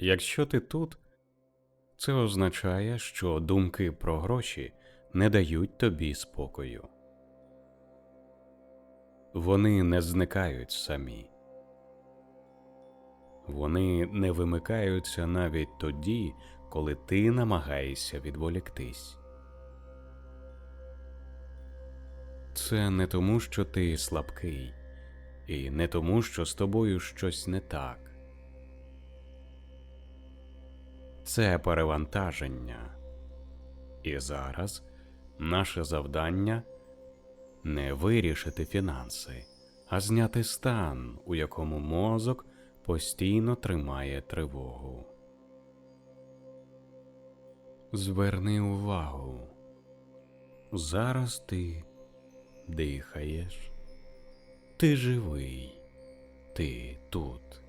Якщо ти тут, це означає, що думки про гроші не дають тобі спокою. Вони не зникають самі. Вони не вимикаються навіть тоді, коли ти намагаєшся відволіктись. Це не тому, що ти слабкий, і не тому, що з тобою щось не так. Це перевантаження. І зараз наше завдання не вирішити фінанси, а зняти стан, у якому мозок постійно тримає тривогу. Зверни увагу. Зараз ти дихаєш, ти живий, ти тут.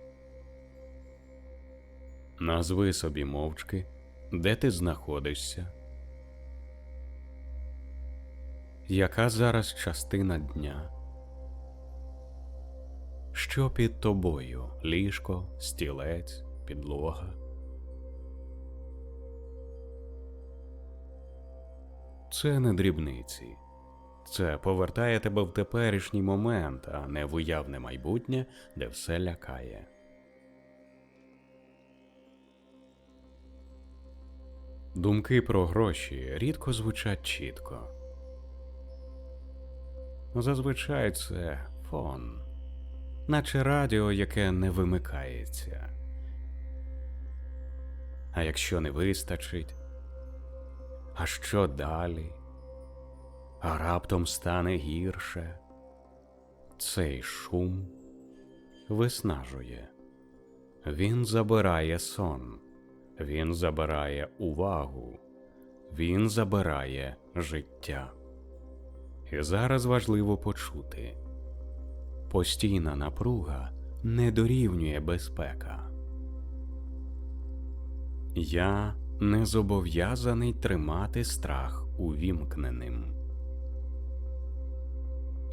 Назви собі мовчки, де ти знаходишся. Яка зараз частина дня? Що під тобою? Ліжко, стілець, підлога? Це не дрібниці. Це повертає тебе в теперішній момент, а не в уявне майбутнє, де все лякає. Думки про гроші рідко звучать чітко. Зазвичай це фон, наче радіо, яке не вимикається. А якщо не вистачить, а що далі? А раптом стане гірше. Цей шум виснажує, він забирає сон, він забирає увагу, він забирає життя. І зараз важливо почути постійна напруга не дорівнює безпека. Я не зобов'язаний тримати страх увімкненим.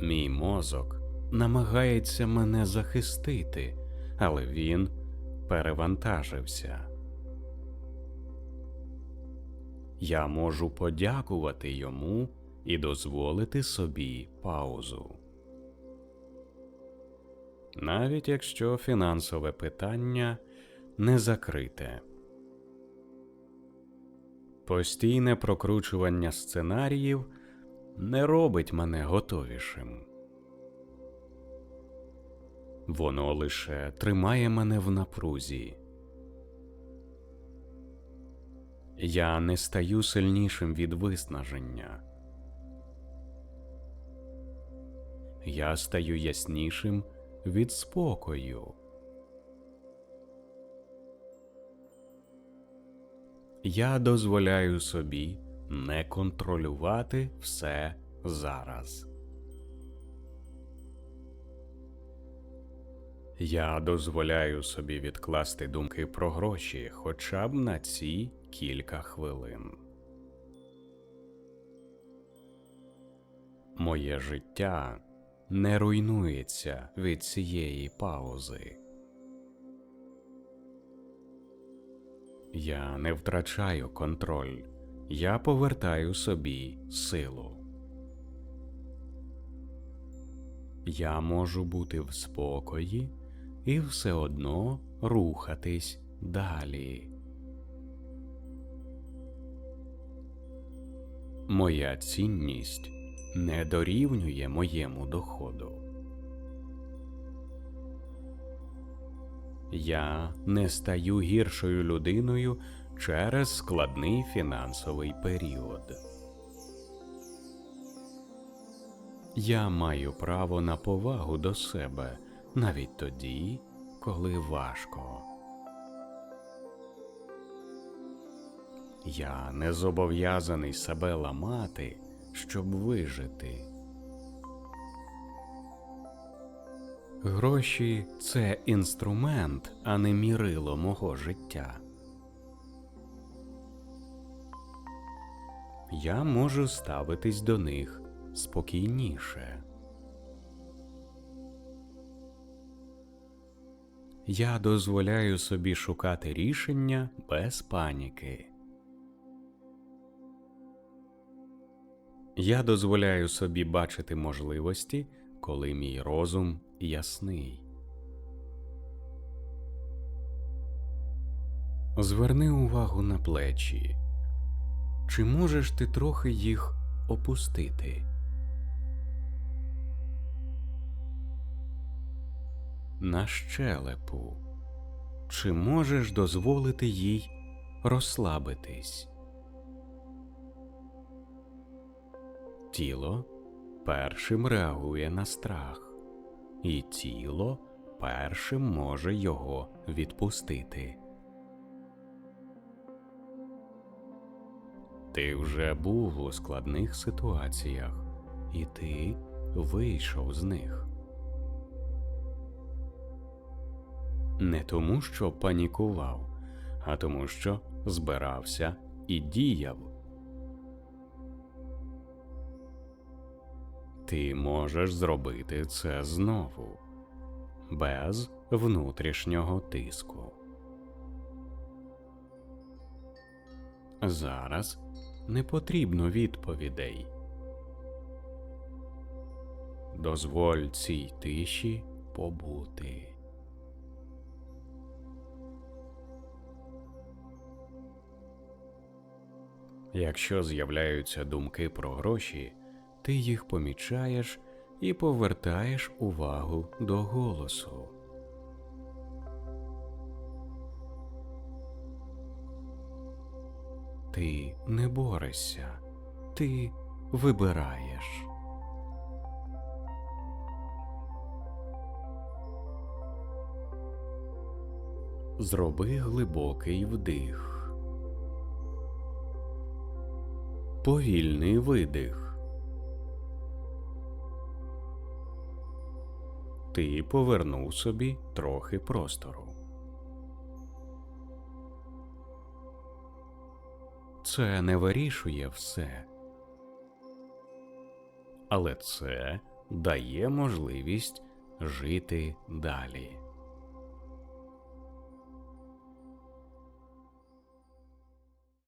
Мій мозок намагається мене захистити, але він перевантажився. Я можу подякувати йому і дозволити собі паузу. Навіть якщо фінансове питання не закрите. Постійне прокручування сценаріїв не робить мене готовішим. Воно лише тримає мене в напрузі. Я не стаю сильнішим від виснаження. Я стаю яснішим від спокою. Я дозволяю собі не контролювати все зараз. Я дозволяю собі відкласти думки про гроші хоча б на ці кілька хвилин. Моє життя не руйнується від цієї паузи. Я не втрачаю контроль, я повертаю собі силу. Я можу бути в спокої і все одно рухатись далі. Моя цінність не дорівнює моєму доходу. Я не стаю гіршою людиною через складний фінансовий період. Я маю право на повагу до себе навіть тоді, коли важко. Я не зобов'язаний себе ламати, щоб вижити. Гроші це інструмент, а не мірило мого життя. Я можу ставитись до них спокійніше. Я дозволяю собі шукати рішення без паніки. Я дозволяю собі бачити можливості, коли мій розум ясний. Зверни увагу на плечі. Чи можеш ти трохи їх опустити? На щелепу. Чи можеш дозволити їй розслабитись? Тіло першим реагує на страх, і тіло першим може його відпустити. Ти вже був у складних ситуаціях, і ти вийшов з них. Не тому, що панікував, а тому, що збирався і діяв. Ти можеш зробити це знову, без внутрішнього тиску. Зараз не потрібно відповідей. Дозволь цій тиші побути. Якщо з'являються думки про гроші, ти їх помічаєш і повертаєш увагу до голосу. Ти не борешся, ти вибираєш. Зроби глибокий вдих. Повільний видих. Ти повернув собі трохи простору. Це не вирішує все. Але це дає можливість жити далі.